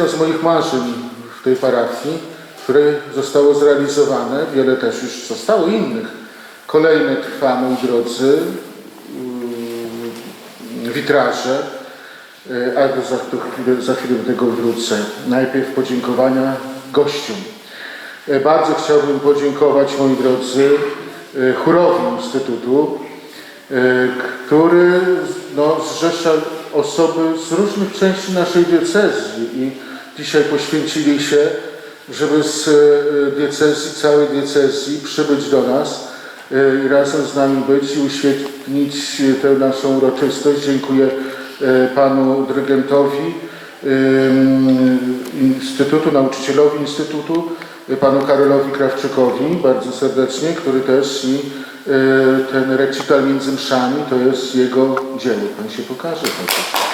jedno z moich marzeń w tej parafii, które zostało zrealizowane. Wiele też już zostało innych. Kolejne trwa, moi drodzy, yy, witraże, yy, ale za, chwilę, za chwilę do tego wrócę. Najpierw podziękowania gościom. Yy, Bardzo chciałbym podziękować, moi drodzy, yy, chórowi Instytutu, który no, zrzesza osoby z różnych części naszej diecezji i dzisiaj poświęcili się, żeby z yy, diecezji, całej diecezji przybyć do nas yy, i razem z nami być i uświetnić yy, tę naszą uroczystość. Dziękuję panu dyrygentowi Instytutu, nauczycielowi Instytutu, panu Karolowi Krawczykowi bardzo serdecznie, który też i ten recital między mszami to jest jego dzieło. Pan się pokaże. chociaż.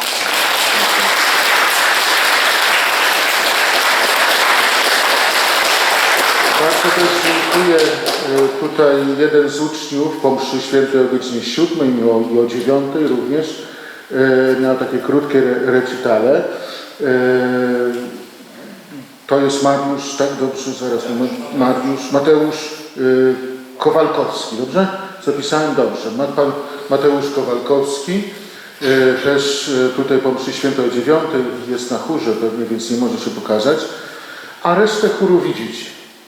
Bardzo też dziękuję e, tutaj jeden z uczniów po mszy świętej o godzinie 7 i o, i o 9 również e, miał takie krótkie re- recitale. E, To jest Mariusz, tak dobrze, zaraz Mariusz, Mateusz Kowalkowski, dobrze? Zapisałem dobrze. Pan Mateusz Kowalkowski, y, też y, tutaj po mszy świętej dziewiątej jest na chórze pewnie, więc nie może się pokazać. A resztę chóru widzicie.